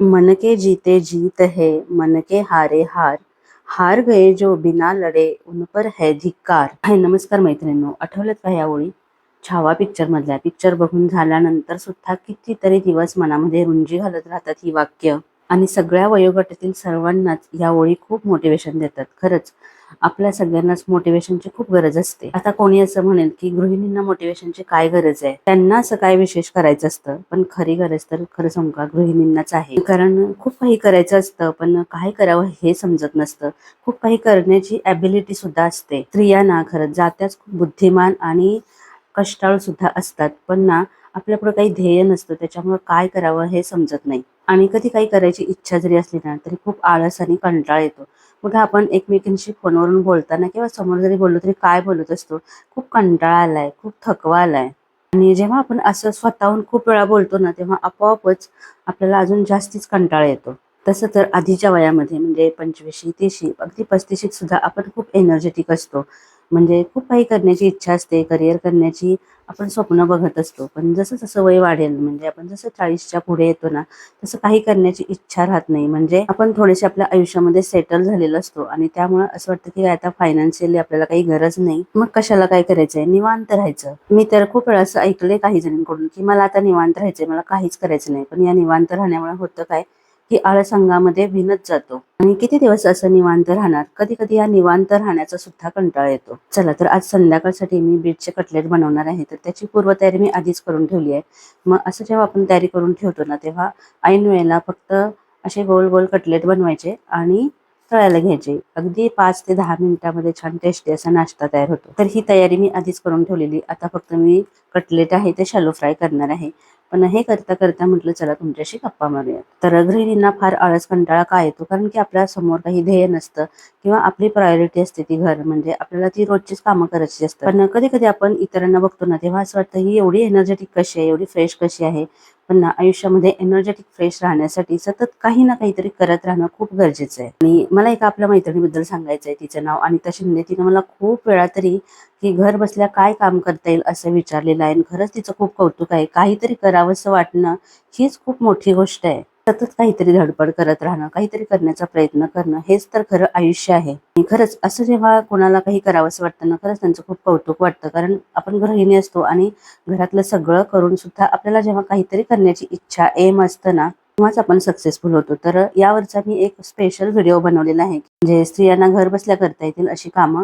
मन के जीते जीत है मन के हारे हार। हार गए जो बिना लढे उन पर है धिक्कार। हाय नमस्कार मैत्रिणींनो आठवल्यात का या ओळी छावा पिक्चर मधल्या. पिक्चर बघून झाल्यानंतर सुद्धा कितीतरी दिवस मनामध्ये रुंजी घालत राहतात ही वाक्य. आणि सगळ्या वयोगटातील सर्वांनाच या ओळी खूप मोटिवेशन देतात. खरंच आपल्या सगळ्यांनाच मोटिवेशनची खूप गरज असते. आता कोणी असं म्हणेल की गृहिणींना मोटिवेशनची काय गरज आहे? त्यांना असं काय विशेष करायचं असतं? पण खरी गरज तर खरं सांगू का? गृहिणींनाच आहे. कारण खूप काही करायचं असतं पण काय करावं हे समजत नसतं. खूप काही करण्याची ॲबिलिटी सुद्धा असते. स्त्रियांना खरंच जात्याच खूप बुद्धिमान आणि कष्टाळू सुद्धा असतात. पण ना आपल्यापुढे काही ध्येय नसतं. त्याच्यामुळे काय करावं हे समजत नाही. आणि कधी काही करायची इच्छा जरी असली ना तरी खूप आळस आणि कंटाळा येतो. मग आपण एकमेकींशी फोनवरून बोलताना किंवा समोर जरी बोललो तरी काय बोलत असतो? खूप कंटाळा आलाय खूप थकवा आलाय. आणि जेव्हा आपण असं स्वतःहून खूप वेळा बोलतो ना तेव्हा आपोआपच आपल्याला अजून जास्तीच कंटाळा येतो. तसं तर आधीच्या वयामध्ये म्हणजे पंचवीशी तीशी अगदी पस्तीशीत सुद्धा आपण खूप एनर्जेटिक असतो. म्हणजे खूप काही करण्याची इच्छा असते करिअर करण्याची आपण स्वप्न बघत असतो. पण जसं जसं वय वाढेल म्हणजे आपण जसं चाळीसच्या पुढे येतो ना तसं काही करण्याची इच्छा राहत नाही. म्हणजे आपण थोडेसे आपल्या आयुष्यामध्ये सेटल झालेलो असतो आणि त्यामुळे असं वाटतं की आता फायनान्शियली आपल्याला काही गरज नाही. मग कशाला काय करायचंय? निवांत राहायचं. मी तर खूप वेळा असं ऐकलंय काही जणांकडून की मला आता निवांत राहायचंय मला काहीच करायचं नाही. पण या निवांत राहण्यामुळे होतं काय? की आळस अंगामध्ये भिनत जातो. आणि किती दिवस असं निवांत राहणार? कधी कधी या निवांत राहण्याचा सुद्धा कंटाळा येतो. चला तर आज संध्याकाळसाठी मी बीटचे कटलेट बनवणार आहे. तर त्याची पूर्वतयारी मी आधीच करून ठेवली आहे. मग असं जेव्हा आपण तयारी करून ठेवतो ना तेव्हा ऐन वेळेला फक्त असे गोल गोल कटलेट बनवायचे आणि तळायला घ्यायचे. अगदी पाच ते दहा मिनिटामध्ये छान टेस्टी असा नाश्ता तयार होतो. तर ही तयारी मी आधीच करून ठेवलेली. आता फक्त मी कटलेट आहे ते शॅलो फ्राय करणार आहे. पण हे करता करता म्हटलं चला तुमच्याशी गप्पा मारूया. तर गृहिणींना फार आळस कंटाळा का येतो? कारण की आपल्यासमोर काही ध्येय नसतं किंवा आपली प्रायोरिटी असते ती घर म्हणजे आपल्याला ती रोजचीच कामं करायची असतात. पण कधी कधी आपण इतरांना बघतो ना तेव्हा असं वाटतं ही एवढी एनर्जेटिक कशी आहे? एवढी फ्रेश कशी आहे? पण ना आयुष्यामध्ये एनर्जेटिक फ्रेश राहण्यासाठी सतत काही ना काहीतरी करत राहणं खूप गरजेचं आहे. आणि मला एका आपल्या मैत्रिणीबद्दल सांगायचं आहे तिचं नाव अनिता शिंदे. तिनं मला खूप वेळा तरी की घर बसल्या काय काम करता येईल? असं विचारलेलं आहे. आणि खरंच तिचं खूप कौतुक आहे. काहीतरी करावंसं वाटणं हीच खूप मोठी गोष्ट आहे. सतत काहीतरी धडपड करत राहणं काहीतरी करण्याचा प्रयत्न करणं हेच तर खरं आयुष्य आहे. आणि खरंच असं जेव्हा कोणाला काही करावंसं वाटतं ना खरंच त्यांचं खूप कौतुक वाटतं. कारण आपण गृहिणी असतो आणि घरातलं सगळं करून सुद्धा आपल्याला जेव्हा काहीतरी करण्याची इच्छा एम असतं ना तेव्हाच आपण सक्सेसफुल होतो. तर यावरचा मी एक स्पेशल व्हिडिओ बनवलेला आहे. म्हणजे स्त्रियांना घर बसल्या करता येतील अशी कामं.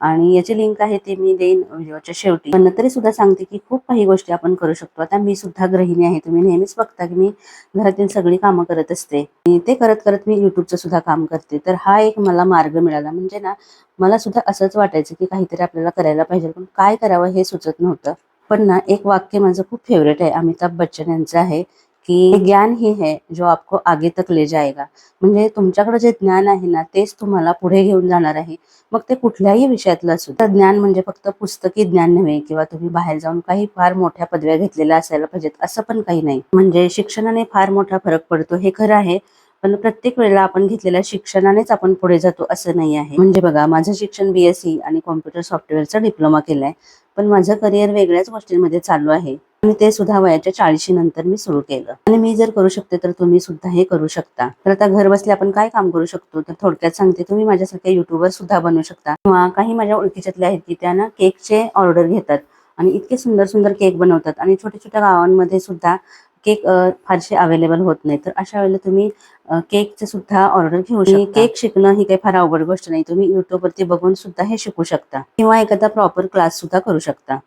आणि याची लिंक आहे ते मी देईन व्हिडिओच्या शेवटी. पण तरी सुद्धा सांगते की खूप काही गोष्टी आपण करू शकतो. आता मी सुद्धा गृहिणी आहे. तुम्ही नेहमीच बघता की मी घरातील सगळी कामं करत असते. आणि ते करत करत मी युट्यूबचं सुद्धा काम करते. तर हा एक मला मार्ग मिळाला. म्हणजे ना मला सुद्धा असंच वाटायचं की काहीतरी आपल्याला करायला पाहिजे. पण काय करावं हे सुचत नव्हतं. पण ना एक वाक्य माझं खूप फेवरेट आहे. अमिताभ बच्चन यांचं आहे. की ज्ञान ही है जो आपको आगे तक ले जाएगा. म्हणजे तुमच्याकडे जे ज्ञान आहे ना तेच तुम्हाला पुढे घेऊन जाणार आहे. मग ते कुठल्याही विषयातलं असू तर ज्ञान म्हणजे फक्त पुस्तकी ज्ञान नव्हे किंवा तुम्ही बाहेर जाऊन काही फार मोठ्या पदव्या घेतलेल्या असायला पाहिजेत असं पण काही नाही. म्हणजे शिक्षणाने फार मोठा फरक पडतो हे खरं आहे. पण प्रत्येक वेळेला आपण घेतलेल्या शिक्षणानेच आपण पुढे जातो असं नाही आहे. म्हणजे बघा माझं शिक्षण बीएससी आणि कॉम्प्युटर सॉफ्टवेअरचा डिप्लोमा केलाय. पण माझं करिअर वेगळ्याच गोष्टींमध्ये चालू आहे. आणि ते सुद्धा वयाच्या चाळीशी नंतर मी सुरू केलं. आणि मी जर करू शकते तर तुम्ही सुद्धा हे करू शकता. तर आता घर बसल्या आपण काय काम करू शकतो? तर थोडक्यात सांगते तुम्ही माझ्यासारख्या युट्यूबर सुद्धा बनवू शकता. किंवा काही माझ्या ओळखीच्यातल्या आहेत की त्यांना केकचे ऑर्डर घेतात आणि इतके सुंदर सुंदर केक बनवतात आणि छोट्या छोट्या गावांमध्ये सुद्धा केक फारसे अवेलेबल होत नाही. तर अशा वेळेला तुम्ही केकचे सुद्धा ऑर्डर घेऊ शकता. केक शिकणं ही काही फार अवघड गोष्ट नाही. तुम्ही युट्यूबवरती बघून सुद्धा हे शिकू शकता. किंवा एखादा प्रॉपर क्लास सुद्धा करू शकता.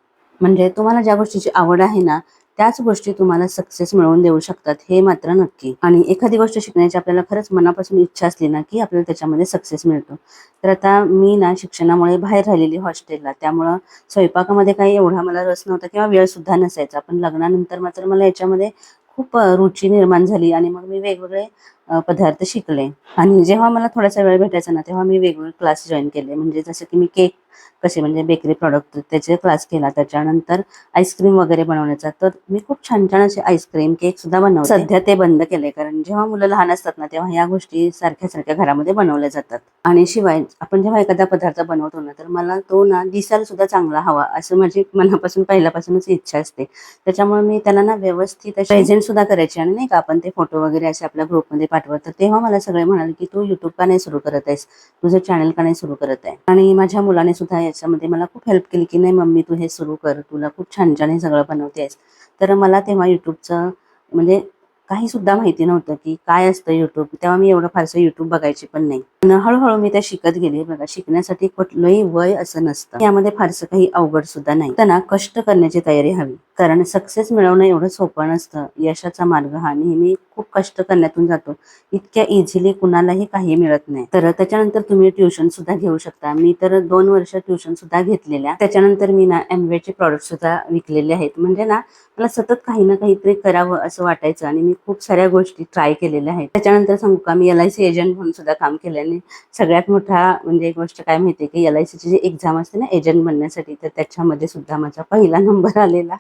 म्हणजे तुम्हाला ज्या गोष्टीची आवड आहे ना त्याच गोष्टी तुम्हाला सक्सेस मिळवून देऊ शकतात हे मात्र नक्की. आणि एखादी गोष्ट शिकण्याची आपल्याला खरंच मनापासून इच्छा असली ना की आपल्याला त्याच्यामध्ये सक्सेस मिळतो. तर आता मी ना शिक्षणामुळे बाहेर राहिलेली हॉस्टेलला त्यामुळं स्वयंपाकामध्ये काही एवढा मला रस नव्हता किंवा वेळ सुद्धा नसायचा. पण लग्नानंतर मात्र मला याच्यामध्ये खूप रुची निर्माण झाली आणि मग मी वेगवेगळे पदार्थ शिकले. आणि जेव्हा मला थोडासा वेळ भेटायचा ना तेव्हा मी वेगवेगळे क्लास जॉईन केले. म्हणजे जसं की मी केक कसे म्हणजे बेकरी प्रॉडक्ट त्याचे क्लास केला. त्याच्यानंतर आईस्क्रीम वगैरे बनवण्याचा. तर मी खूप छान छान असे आईस्क्रीम केक सुद्धा बनव सध्या ते बंद केले कारण जेव्हा मुलं लहान असतात ना तेव्हा या गोष्टी सारख्या सारख्या घरामध्ये बनवल्या जातात. आणि शिवाय आपण जेव्हा एखादा पदार्थ बनवतो ना तर मला तो ना दिसायला सुद्धा चांगला हवा. असं माझी मनापासून पहिल्यापासूनच इच्छा असते. त्याच्यामुळे मी त्याला ना व्यवस्थित प्रेझेंट सुद्धा करायची. आणि नाही का आपण ते फोटो वगैरे असे आपल्या ग्रुपमध्ये पाठवत. तर तेव्हा मला सगळे म्हणाले की तू युट्यूब का नाही सुरू करत आहेस? तुझं चॅनल का नाही सुरू करत आहे? आणि माझ्या मुलाने सुद्धा याच्यामध्ये मला खूप हेल्प केली की नाही मम्मी तू हे सुरू कर. तुला खूप छान छान हे सगळं बनवते आहेस. तर मला तेव्हा युट्यूबचं म्हणजे काही सुद्धा माहिती नव्हतं की काय असतं युट्यूब तेव्हा मी एवढं फारसं युट्यूब बघायची पण नाही. पण हळूहळू मी त्या शिकत गेले. बघा शिकण्यासाठी कुठलंही वय असं नसतं. यामध्ये फारसं काही अवघड सुद्धा नाही. त्यांना कष्ट करण्याची तयारी हवी. कारण सक्सेस मिळवणं एवढं सोपं नसतं. यशाचा मार्ग हा नेहमी खूप कष्ट करण्यातून जातो. इतक्या इझिली कुणालाही काही मिळत नाही. तर त्याच्यानंतर तुम्ही ट्युशन सुद्धा घेऊ शकता. मी तर दोन वर्ष ट्युशन सुद्धा घेतलेल्या. त्याच्यानंतर मी ना एमवेचे प्रॉडक्ट सुद्धा विकलेले आहेत. म्हणजे ना मला सतत काही ना काहीतरी करावं असं वाटायचं आणि मी खूप साऱ्या गोष्टी ट्राय केलेल्या आहेत. त्याच्यानंतर सांगू का मी एल आय सी एजंट म्हणून सुद्धा काम केलं आणि सगळ्यात मोठा म्हणजे एक गोष्ट काय माहिती की एल आय सीची जी एक्झाम असते ना एजंट बनण्यासाठी तर त्याच्यामध्ये सुद्धा माझा पहिला नंबर आलेला.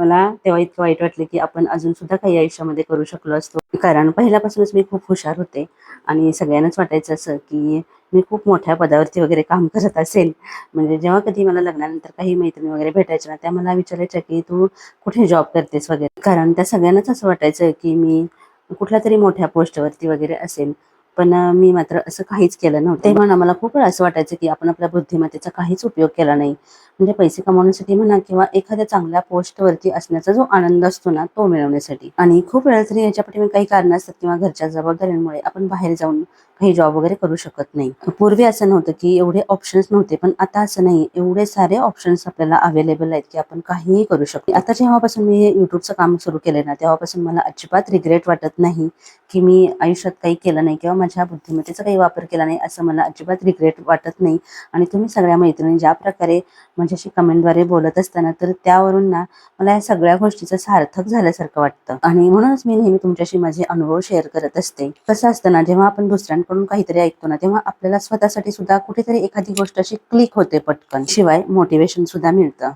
मला तेव्हा इतकं वाईट वाटलं की आपण अजून सुद्धा काही आयुष्यामध्ये करू शकलो असतो. कारण पहिल्यापासूनच मी खूप हुशार होते. आणि सगळ्यांनाच वाटायचं असं की मी खूप मोठ्या पदावरती वगैरे काम करत असेल. म्हणजे जेव्हा कधी मला लग्नानंतर काही मैत्रिणी वगैरे भेटायच्या ना त्या मला विचारायच्या की तू कुठे जॉब करतेस वगैरे. कारण त्या सगळ्यांनाच असं वाटायचं की मी कुठल्या तरी मोठ्या पोस्टवरती वगैरे असेल. पण मी मात्र असं काहीच केलं नव्हतं. तेव्हा ना मला खूप वेळा असं वाटायचं की आपण आपल्या बुद्धिमत्तेचा काहीच उपयोग केला नाही. म्हणजे पैसे कमवण्यासाठी म्हणा किंवा एखाद्या चांगल्या पोस्टवरती असण्याचा जो आनंद असतो ना तो मिळवण्यासाठी. आणि खूप वेळा तरी याच्या पाठी काही कारण असतात किंवा घरच्या जबाबदाऱ्यांमुळे आपण बाहेर जाऊन काही जॉब वगैरे करू शकत नाही. पूर्वी असं नव्हतं की एवढे ऑप्शन्स नव्हते पण आता असं नाही. एवढे सारे ऑप्शन्स आपल्याला अवेलेबल आहेत की आपण काहीही करू शकतो. आता जेव्हापासून मी हे युट्यूबचं काम सुरू केलं ना तेव्हापासून मला अजिबात रिग्रेट वाटत नाही की मी आयुष्यात काही केलं नाही किंवा माझ्या बुद्धिमत्तेचा काही वापर केला नाही असं मला अजिबात रिग्रेट वाटत नाही. आणि तुम्ही सगळ्या मैत्रिणी ज्या प्रकारे माझ्याशी कमेंटद्वारे बोलत असताना तर त्यावरून ना मला या सगळ्या गोष्टीचं सार्थक झाल्यासारखं वाटतं. आणि म्हणूनच मी नेहमी तुमच्याशी माझे अनुभव शेअर करत असते. कसं असतं ना जेव्हा आपण दुसऱ्यांकडून काहीतरी ऐकतो ना तेव्हा आपल्याला स्वतःसाठी सुद्धा कुठेतरी एखादी गोष्ट अशी क्लिक होते पटकन. शिवाय मोटिवेशन सुद्धा मिळतं.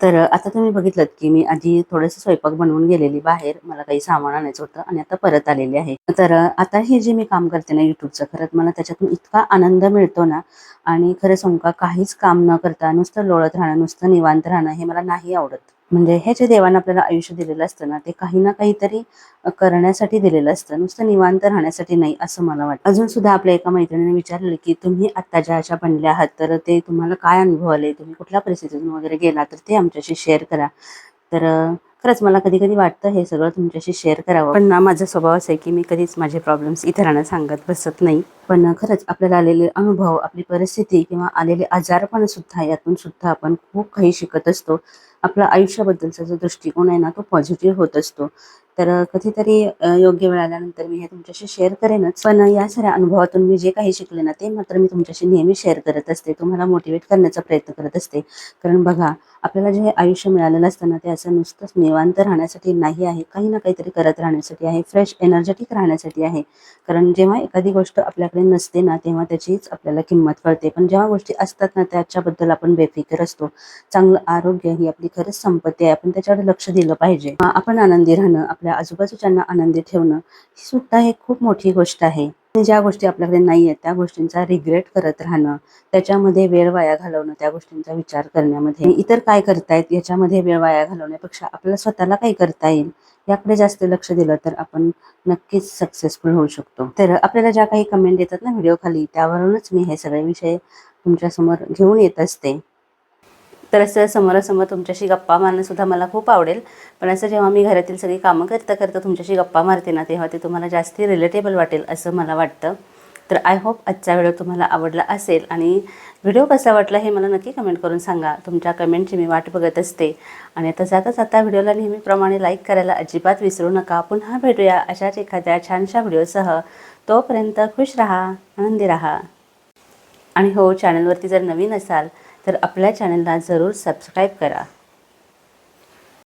तर आता तुम्ही बघितलं की मी आधी थोडंसं स्वयंपाक बनवून गेलेली बाहेर मला काही सामान आणायचं होतं आणि आता परत आलेले आहे. तर आता हे जे मी काम करते ना युट्यूबचं खरंच मला त्याच्यातून इतका आनंद मिळतो ना आणि खरं सांगू का काहीच काम न करता नुसतं लोळत राहणं नुसतं निवांत राहणं हे मला नाही आवडत. म्हणजे हे जे देवानं आपल्याला आयुष्य दिलेलं असतं ना ते काही ना काहीतरी करण्यासाठी दिलेलं असतं. नुसतं निवांत राहण्यासाठी नाही असं मला वाटतं. अजून सुद्धा आपल्या एका मैत्रिणीने विचारलं की तुम्ही आत्ता ज्या अशा बनल्या आहात तर ते तुम्हाला काय अनुभव आले? तुम्ही कुठल्या परिस्थितीतून वगैरे गेला? तर ते आमच्याशी शेअर करा. तर खरंच मला कधी कधी वाटतं हे सगळं तुमच्याशी शेअर करावं. पण ना माझा स्वभाव असा आहे की मी कधीच माझे प्रॉब्लेम्स इतरांना सांगत बसत नाही. पण खरंच आपल्याला आलेले अनुभव आपली परिस्थिती किंवा आलेले आजारपण सुद्धा यातून सुद्धा आपण खूप काही शिकत असतो. आपला आयुष्याबद्दलचा जो दृष्टिकोन आहे ना तो पॉझिटिव्ह होत असतो. तर कधीतरी योग्य वेळ आल्यानंतर मी हे तुमच्याशी शेअर करेनच. पण या साऱ्या अनुभवातून मी जे काही शिकले ना ते मात्र मी तुमच्याशी नेहमी शेअर करत असते. तुम्हाला मोटिवेट करण्याचा प्रयत्न करत असते. कारण बघा आपल्याला जे आयुष्य मिळालेलं असतं ना ते असं नुसतंच निवांत राहण्यासाठी नाही आहे. काही ना काहीतरी करत राहण्यासाठी आहे. फ्रेश एनर्जेटिक राहण्यासाठी आहे. कारण जेव्हा एखादी गोष्ट आपल्याकडे नसते ना तेव्हा त्याचीच आपल्याला किंमत कळते. पण जेव्हा गोष्टी असतात ना त्याच्याबद्दल आपण बेफिकर असतो. चांगलं आरोग्य ही आपली खरंच संपत्ती आहे. आपण त्याच्याकडे लक्ष दिलं पाहिजे. आपण आनंदी राहणं आपल्या आजूबाजूच्यांना आनंदी ठेवणं ही सुद्धा एक खूप मोठी गोष्ट आहे. ज्या गोष्टी आपल्याकडे नाही आहेत त्या गोष्टींचा रिग्रेट करत राहणं त्याच्यामध्ये वेळ वाया घालवणं त्या गोष्टींचा विचार करण्यामध्ये. इतर काय करतायत याच्यामध्ये वेळ वाया घालवण्यापेक्षा आपल्याला स्वतःला काही करता येईल याकडे जास्त लक्ष दिलं तर आपण नक्कीच सक्सेसफुल होऊ शकतो. तर आपल्याला ज्या काही कमेंट येतात ना व्हिडिओ खाली त्यावरूनच मी हे सगळे विषय तुमच्यासमोर घेऊन येत असते. तर असं समोरासमोर तुमच्याशी गप्पा मारणं सुद्धा मला खूप आवडेल. पण असं जेव्हा मी घरातील सगळी कामं करता करता तुमच्याशी गप्पा मारते ना तेव्हा ते तुम्हाला जास्ती रिलेटेबल वाटेल असं मला वाटतं. तर आय होप आजचा व्हिडिओ तुम्हाला आवडला असेल. आणि व्हिडिओ कसा वाटला हे मला नक्की कमेंट करून सांगा. तुमच्या कमेंटची मी वाट बघत असते. आणि आता जाता आता व्हिडिओला नेहमीप्रमाणे लाईक करायला अजिबात विसरू नका. पुन्हा भेटूया अशाच एखाद्या छानशा व्हिडिओसह तोपर्यंत खुश राहा आनंदी राहा. आणि हो चॅनलवरती जर नवीन असाल तर आपल्या चॅनलला जरूर सबस्क्राईब करा.